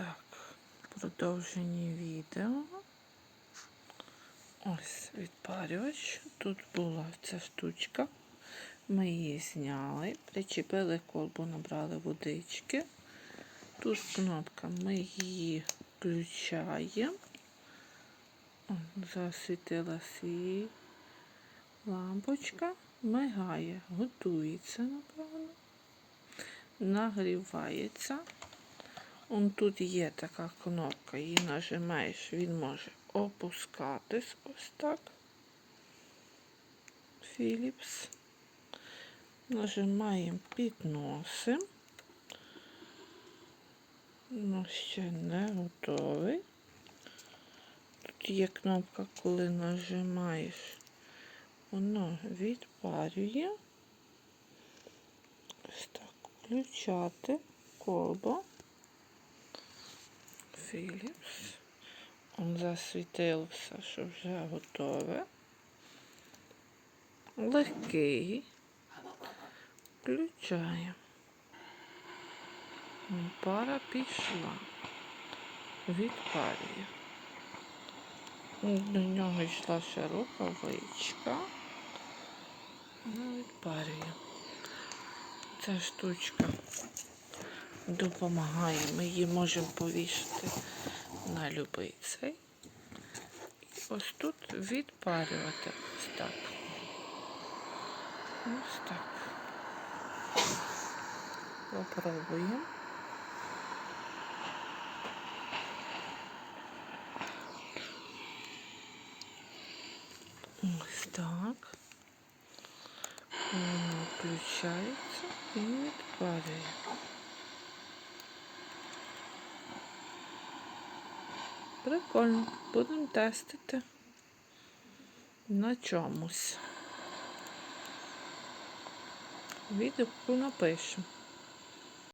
Так, продовження відео. Ось відпарювач. Тут була ця штучка. Ми її зняли, причепили колбу, набрали водички. Тут кнопка, ми її включаємо. О, Засвітилась її лампочка, мигає, готується, напевно, нагрівається. Он тут є така кнопка, її нажимаєш, він може опускатись ось так. Philips. Нажимаємо підносимо. Ну, ще не готовий. Тут є кнопка, коли нажимаєш, воно відпарює. Ось так, включати колба. Philips. Он засвітився, що вже готове. Легкий. Включаємо. Пара пішла. Відпарює. До нього йшла ще рукавичка. Вона відпарює. Ця штучка допомагає. Ми її можемо повішати на любий цей. Ось тут відпарювати. Ось так. Ось так. Попробуємо. Так. Воно включається і відпарює. Прикольно. Будемо тестити на чомусь. Відео напишемо.